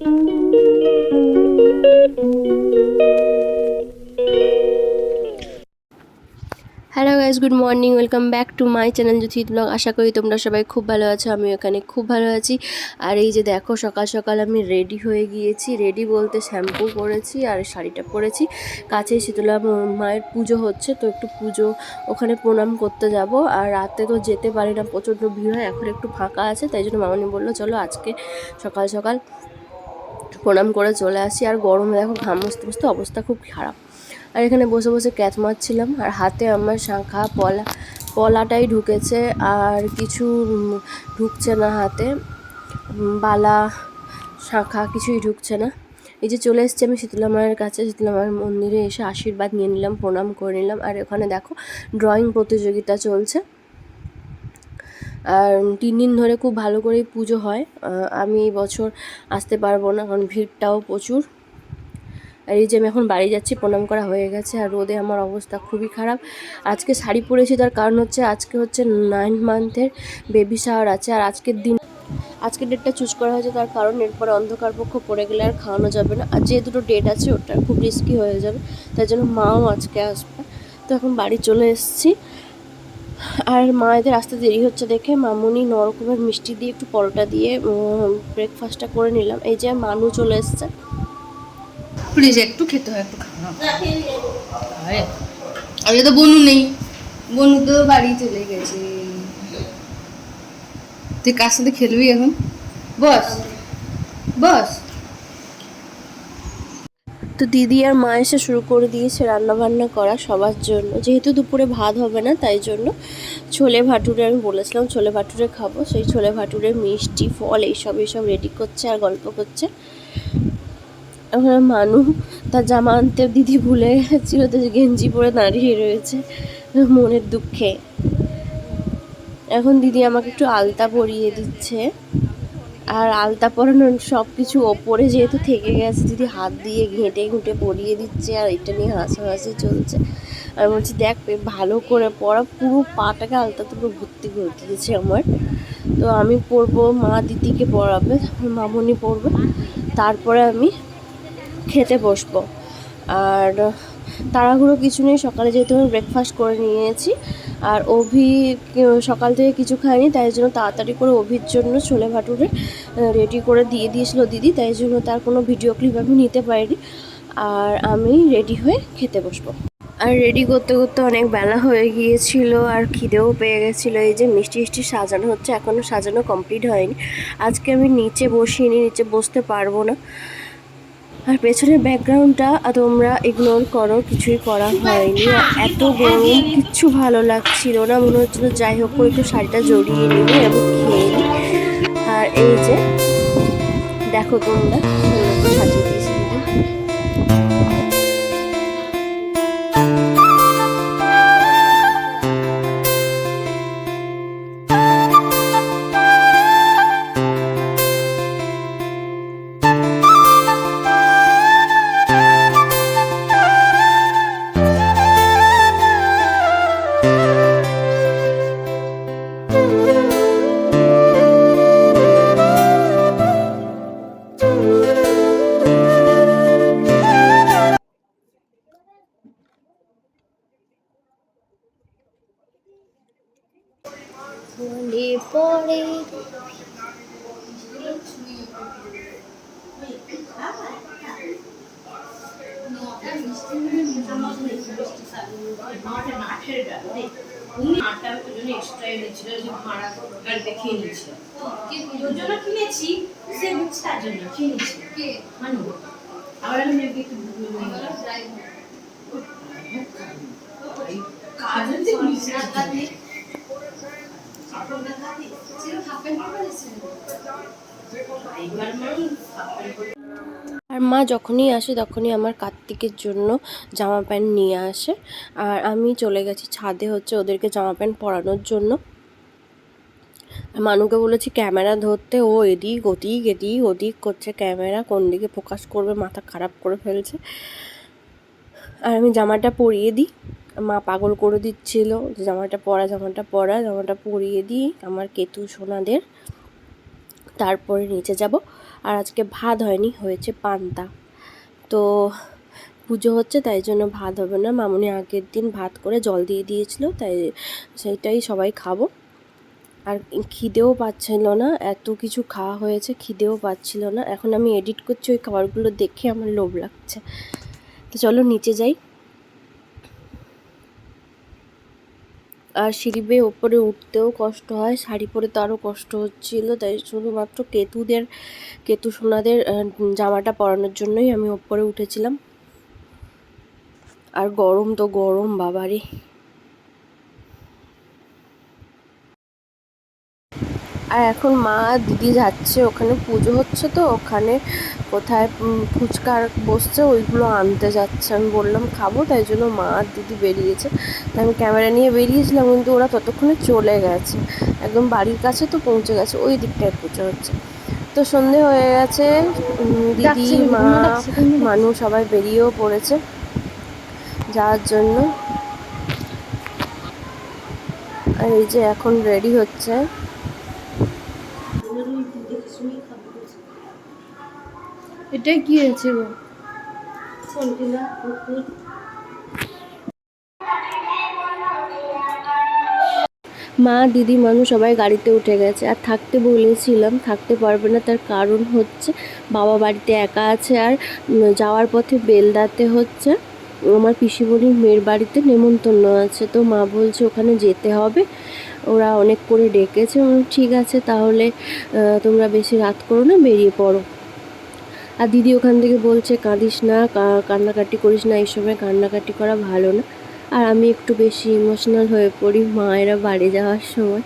Hello guys good morning welcome back to my channel Jyoti blog আশা করি তোমরা সবাই খুব ভালো আছো আমি এখানে খুব ভালো আছি। আর এই যে দেখো, সকাল সকাল আমি রেডি হয়ে গিয়েছি। রেডি বলতে শ্যাম্পু করেছি আর শাড়িটা পরেছি। কাছে শীতলা মায়ের পুজো হচ্ছে, তো একটু পুজো ওখানে প্রণাম করতে যাব। আর রাতে তো যেতে পারি না, প্রচণ্ড ভিড় হয়, এখন একটু ফাঁকা আছে, তাই জন্য মামনি বলল, চলো আজকে সকাল সকাল প্রণাম করে চলে আসি। আর গরমে দেখো ঘাম মুছতে মুছতে অবস্থা, খুব খারাপ। আর এখানে বসে বসে ক্যাচ মারছিলাম, আর হাতে আমার শাঁখা, পলা, পলাটাই ঢুকেছে, আর কিছু ঢুকছে না হাতে। বালা, শাঁখা কিছুই ঢুকছে না। এই যে চলে এসেছি আমি শীতলা মায়ের কাছে। শীতলা মায়ের মন্দিরে এসে আশীর্বাদ নিয়ে নিলাম, প্রণাম করে নিলাম। আর ওখানে দেখো ড্রয়িং প্রতিযোগিতা চলছে। আর তিন দিন ধরে খুব ভালো করেই পুজো হয়। আমি এই বছর আসতে পারব না, কারণ ভিড়টাও প্রচুর। আর এই যে আমি এখন বাড়ি যাচ্ছি, প্রণাম করা হয়ে গেছে, আর রোদে আমার অবস্থা খুবই খারাপ। আজকে শাড়ি পরেছি, তার কারণ হচ্ছে আজকে হচ্ছে নাইন মান্থের বেবি শাওয়ার আছে, আর আজকের দিন, আজকের ডেটটা চুজ করা হয়েছে, তার কারণ এরপরে অন্ধকার পক্ষ পড়ে গেলে আর খাওয়ানো যাবে না। আর যে দুটো ডেট আছে, ওটা খুব রিস্কি হয়ে যাবে তাই জন্য মাও আজকে আসবে। তো এখন বাড়ি চলে এসেছি। আর মায়েদের আসতে দেরি হচ্ছে দেখে মামুনি নরকমের মিষ্টি দিয়ে একটু পরোটা দিয়ে ব্রেকফাস্টটা করে নিলাম। এই যে মানু চলে এসছে। প্লিজ একটু খেতে হয়, একটু খাওয়া আরে তো বনু নেই। বনু তো বাড়ি চলে গেছে। তুই কার সাথে খেলবি এখন? বস। বস। তো দিদি আর মা এসে শুরু করে দিয়েছে রান্না বান্না করা সবার জন্য। যেহেতু দুপুরে ভাত হবে না, তাই জন্য ছোলে ভাটুরে আমি বলেছিলাম ছোলে ভাটুরে খাব। সেই ছোলে ভাটুরে, মিষ্টি, ফল এইসব এইসব রেডি করছে আর গল্প করছে। ওখানে মানু তার জামা আনতে দিদি ভুলে গেছিল, তো গেঞ্জি পরে দাঁড়িয়ে রয়েছে মনের দুঃখে। এখন দিদি আমাকে একটু আলতা পরিয়ে দিচ্ছে। আর আলতা পরানোর সব কিছু ওপরে যেহেতু থেকে গেছে দিদি হাত দিয়ে ঘেঁটে ঘুঁটে পরিয়ে দিচ্ছে, আর এটা নিয়ে হাসাহাসি চলছে। আর বলছি, দেখ ভালো করে পরা, পুরো পাটাকে আলতা পুরো ভর্তি করে দিয়েছে আমার। তো আমি পরবো, মা দিদিকে পরাবে মামনি পরবে, তারপরে আমি খেতে বসবো। আর তাড়াহুড়ো কিছু নেই, সকালে যেহেতু আমি ব্রেকফাস্ট করে নিয়েছি আর অভি সকাল থেকে কিছু খায়নি, তাই জন্য তাড়াতাড়ি করে অভির জন্য ছোলে ভাটুরে রেডি করে দিয়ে দিয়েছিল দিদি, তাই জন্য তার কোনো ভিডিও ক্লিপ আমি নিতে পারিনি। আর আমি রেডি হয়ে খেতে বসবো। আর রেডি করতে করতে অনেক বেলা হয়ে গিয়েছিল, আর খিদেও পেয়ে গেছিল। এই যে মিষ্টি মিষ্টি সাজানো হচ্ছে এখনও সাজানো কমপ্লিট হয়নি। আজকে আমি নিচে বসিনি নিচে বসতে পারব না। আর পেছনের ব্যাকগ্রাউন্ডটা তোমরা ইগনোর করো, কিছুই করা হয়নি। এত গরম, কিচ্ছু ভালো লাগছিল না। মনে হচ্ছিল যাই হোক করে একটু শাড়িটা জড়িয়ে নিবে এবং খেয়ে আর এই যে, দেখো তোমরা সুন্দর করে সাজিয়ে দিয়েছি দিদি। মনে পড়ে ওর জন্য কিনেছি সে বুঝছে তার জন্য কিনেছি কে মানু আবার আমি মেয়েকে একটু কাজ হচ্ছে এইবার মানুষ আর মা যখনই আসে, তখনই আমার কার্তিকের জন্য জামা প্যান্ট নিয়ে আসে। আর আমি চলে গেছি ছাদে হচ্ছে ওদেরকে জামা প্যান্ট পরানোর জন্য। মানুকে বলেছি, ক্যামেরা ধরতে, ও এদিক, ওদিক এদিক, ওদিক করছে ক্যামেরা, কোন দিকে ফোকাস করবে, মাথা খারাপ করে ফেলছে। আর আমি জামাটা পরিয়ে দিই। মা পাগল করে দিচ্ছিল যে জামাটা পরা জামাটা পরা, জামাটা পরিয়ে দিই আমার কেতু সোনাদের। তারপরে নিচে যাব। আর আজকে ভাত হয়নি, হয়েছে পান্তা। তো পুজো হচ্ছে, তাই জন্য ভাত হবে না। মামুনি আগের দিন ভাত করে জল দিয়ে দিয়েছিল, তাই সেইটাই সবাই খাব। আর খিদেও পাচ্ছিল না, এত কিছু খাওয়া হয়েছে, খিদেও পাচ্ছিল না। এখন আমি এডিট করছি, ওই খাবারগুলো দেখে আমার লোভ লাগছে। তো চলো নিচে যাই। আর সিঁড়ি বেয়ে ওপরে উঠতেও কষ্ট হয়। শাড়ি পরে তো আরও কষ্ট হচ্ছিল, তাই শুধুমাত্র কেতুদের, কেতু সোনাদের জামাটা পরানোর জন্যই আমি ওপরে উঠেছিলাম। আর গরম তো গরম, বাবারে। আর এখন মা দিদি যাচ্ছে ওখানে পুজো হচ্ছে তো ওখানে কোথায় ফুচকার বসছে ওইগুলো আনতে যাচ্ছে। আমি বললাম খাব। তাই জন্য মা আর দিদি বেরিয়েছে। তাই আমি ক্যামেরা নিয়ে বেরিয়েছিলাম কিন্তু ওরা ততক্ষণে চলে গেছে। একদম বাড়ির কাছে তো পৌঁছে গেছে ওই দিকটায় পুজো হচ্ছে। তো সন্ধে হয়ে গেছে দিদি মা। মানুষ সবাই বেরিয়েও পড়েছে যাওয়ার জন্য। আর এই যে এখন রেডি হচ্ছে। এটাই কি হয়েছে গো? মা, দিদি, মানুষ সবাই গাড়িতে উঠে গেছে। আর থাকতে বলেছিলাম, থাকতে পারবে না, তার কারণ হচ্ছে বাবা বাড়িতে একা আছে আর যাওয়ার পথে বেলদাতে হচ্ছে। আমার পিসিমণির মেয়ের বাড়িতে নেমন্তন্ন আছে। তো মা বলছে ওখানে যেতে হবে। ওরা অনেক করে ডেকেছে। ঠিক আছে, তাহলে তোমরা বেশি রাত করো না, বেরিয়ে পড়ো। আর দিদি ওখান থেকে বলছে, কাঁদিস না কান্নাকাটি করিস না এই সময় কান্নাকাটি করা ভালো না। আর আমি একটু বেশি ইমোশনাল হয়ে পড়ি মায়েরা বাড়ি যাওয়ার সময়।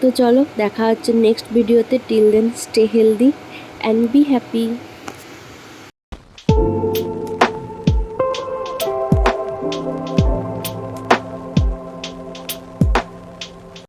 তো চলো, দেখা হচ্ছে নেক্সট ভিডিওতে till then stay healthy and be happy